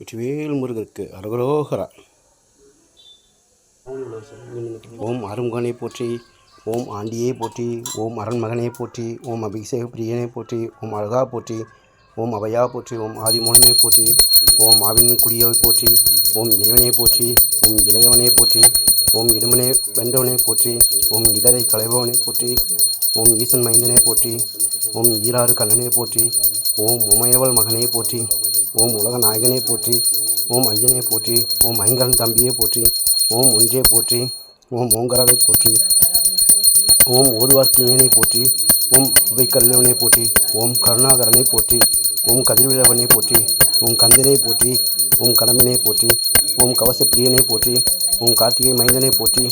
வெற்றிவேல் முருகருக்கு அருகரோகரா ஓம் அருங்கனை போற்றி ஓம் ஆண்டியை போற்றி ஓம் அரண்மகனை போற்றி ஓம் அபிஷேக பிரியனை போற்றி ஓம் அழகா போற்றி ஓம் அவையா போற்றி ஓம் ஆதிமூலனை போற்றி ஓம் ஆவின் குடியை போற்றி ஓம் இறைவனை போற்றி ஓம் இளையவனை போற்றி ஓம் இடுமனை வென்றவனை போற்றி ஓம் இடரை களைபவனை போற்றி ஓம் ஈசன் மைந்தனை போற்றி ஓம் ஈராறு கண்ணனை போற்றி ஓம் உமையவள் மகனை போற்றி ஓம் உலக நாயகனே போற்றி ஓம் ஐயனே போற்றி ஓம் ஐங்கரன் தம்பியே போற்றி ஓம் ஒன்றே போற்றி ஓம் ஓங்கராவை போற்றி ஓம் ஓதுவார்க்கியனை போற்றி ஓம் அவை கல்லவனை போற்றி ஓம் கருணாகரனை போற்றி ஓம் கதிர்விழவனை போற்றி ஓம் கந்தனை போற்றி ஓம் கடம்பனை போற்றி ஓம் கவசப்பிரியனை போற்றி ஓம் கார்த்திகை மைந்தனை போற்றி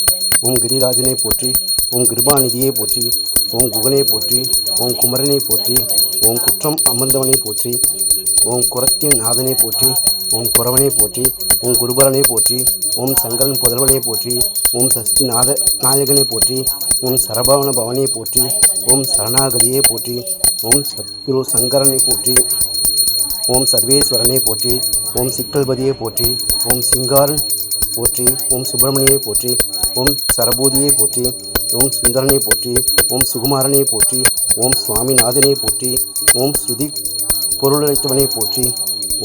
ஓம் கிரிராஜனை போற்றி ஓம் கிருபாநிதியை போற்றி ஓம் குகனை போற்றி ஓம் குமரனை போற்றி ஓம் குற்றம் அமர்ந்தவனை போற்றி ஓம் குரத்தின் நாதனை போற்றி ஓம் குறவனை போற்றி ஓம் குருபரனை போற்றி ஓம் சங்கரன் புதல்வனை போற்றி ஓம் சஷ்டி நாத நாயகனை போற்றி ஓம் சரபவன பவனை போற்றி ஓம் சரணாகதியை போற்றி ஓம் சத்குரு சங்கரனை போற்றி ஓம் சர்வேஸ்வரனை போற்றி ஓம் சிக்கல்பதியை போற்றி ஓம் சிங்காரன் போற்றி ஓம் சுப்பிரமணியை போற்றி ஓம் சரபூதியை போற்றி ஓம் சுந்தரனை போற்றி ஓம் சுகுமாரனை போற்றி ஓம் சுவாமிநாதனை போற்றி ஓம் ஸ்ருதி பொருளளித்தவனை போற்றி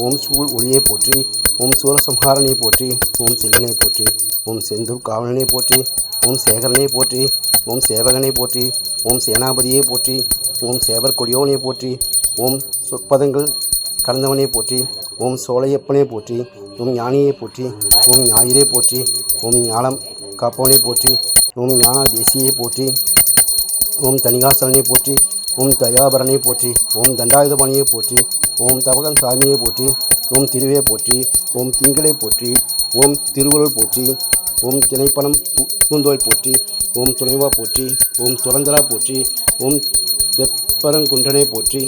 ஓம் சூழ் ஒளியை போற்றி ஓம் சூரசம்ஹாரனை போற்றி ஓம் செல்வனை போற்றி ஓம் செந்தூர் காவலனை போற்றி ஓம் சேகரனை போற்றி ஓம் சேவகனை போற்றி ஓம் சேனாபதியை போற்றி ஓம் சேவர் கொடியோனை போற்றி ஓம் சொற்பதங்கள் கடந்தவனை போற்றி ஓம் சோலையப்பனை போற்றி ஓம் ஞானியை போற்றி ஓம் ஞாயிறை போற்றி ஓம் ஞானம் காப்பவனை போற்றி ஓம் ஞான தேசியை போற்றி ஓம் தணிகாசலனை போற்றி ஓம் தயாபரனை போற்றி ஓம் தண்டாயுதபாணியை போற்றி ஓம் தவகன் சாமியை போற்றி ஓம் திருவே போற்றி ஓம் திங்களை போற்றி ஓம் திருவருள் போற்றி ஓம் திணைப்பணம் பூ- பூந்தோய் போற்றி ஓம் துணைவா போற்றி ஓம் துறந்தரா போற்றி ஓம் தெப்பரங்குன்றனை போற்றி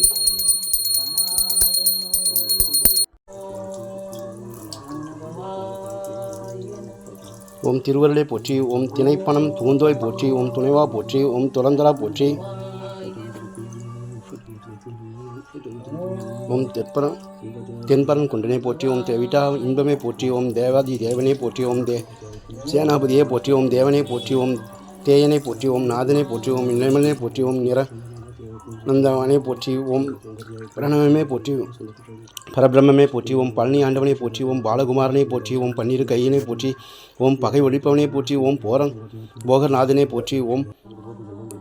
ஓம் திருவருளை போற்றி ஓம் திணைப்பணம் பூந்தோய் போற்றி ஓம் துணைவா போற்றி ஓம் துறந்தரா போற்றி ஓம் தெற்பரம் தென்பரம் குண்டனை போற்றி ஓம் தேவிட்டா இன்பமே போற்றி ஓம் தேவாதி தேவனே போற்றி ஓம் தே சேனாபதியை போற்றி ஓம் தேவனை போற்றி ஓம் தேயனை போற்றி ஓம் நாதனை போற்றி ஓம் நிலைமனை போற்றி ஓம் நிற நந்தவனை போற்றி ஓம் பிரணவமே போற்றி பரபிரம்மே போற்றி ஓம் பழனி ஆண்டவனை போற்றி ஓம் பாலகுமாரனை போற்றி ஓம் பன்னீர் கையனை போற்றி ஓம் பகை ஒழிப்பவனை போற்றி ஓம் போரன் போகநாதனை போற்றி ஓம்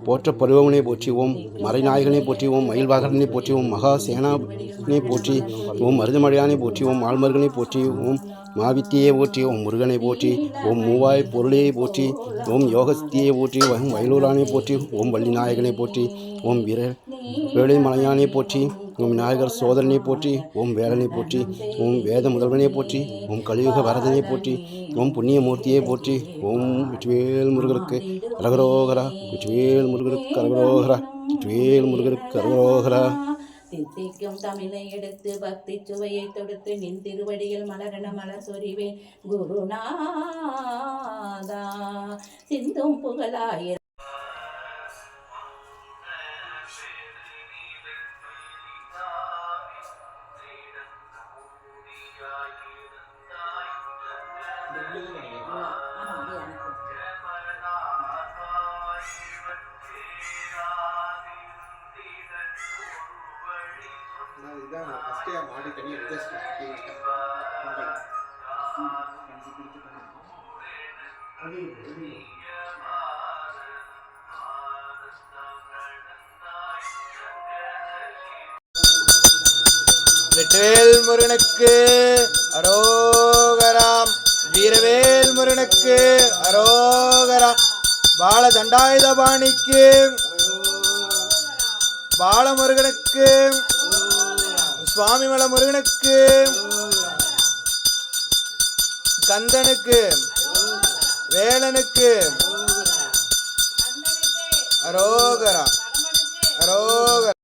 போற்ற பருவவனை போற்றி ஓம் மறைநாயகனை போற்றி ஓம் மயில்வாகரனை போற்றிவோம் மகா சேனானை போற்றி ஓம் மருதமழையானை போற்றி ஓம் ஆழ்மருகனை போற்றி ஓம் மாவித்தியை போற்றி ஓம் முருகனை போற்றி ஓம் மூவாய் பொருளையை போற்றி ஓம் யோகஸ்தியை போற்றி ஓம் வயலூரானை போற்றி ஓம் வள்ளிநாயகனை போற்றி ஓம் வீர வேலை மலையானை போற்றி உம் விநாயகர் சோதரனை போற்றி ஓம் வேலனை போற்றி ஓம் வேத முதல்வனை போற்றி ஓம் கலியுக வரதனை போற்றி ஓம் புண்ணியமூர்த்தியை போற்றி ஓம் விட்டுவேல் முருகருக்கு அரகரோகரா விட்டுவேல் முருகருக்கு அரகரோகரா விட்டுவேல் முருகருக்கு அரகரோகரா தித்திக்கும் தமிழை எடுத்து பக்தி சுவையை தொடுத்து நின் திருவடியில் மலரண மலர் சொறிவேன் குருநாதா சிந்தும் புகழாயிர நான் இதான் நான் ஃபஸ்ட்டே மாடி தண்ணி அட்ஜஸ்ட் வெற்றிவேல் முருகனுக்கு வீரவேல் முருகனுக்கு அரோகரா. பால தண்டாயுதபாணிக்கு பாலமுருகனுக்கு. சுவாமிமல முருகனுக்கு கந்தனுக்கு. வேலனுக்கு. அரோகரா. அரோகரா.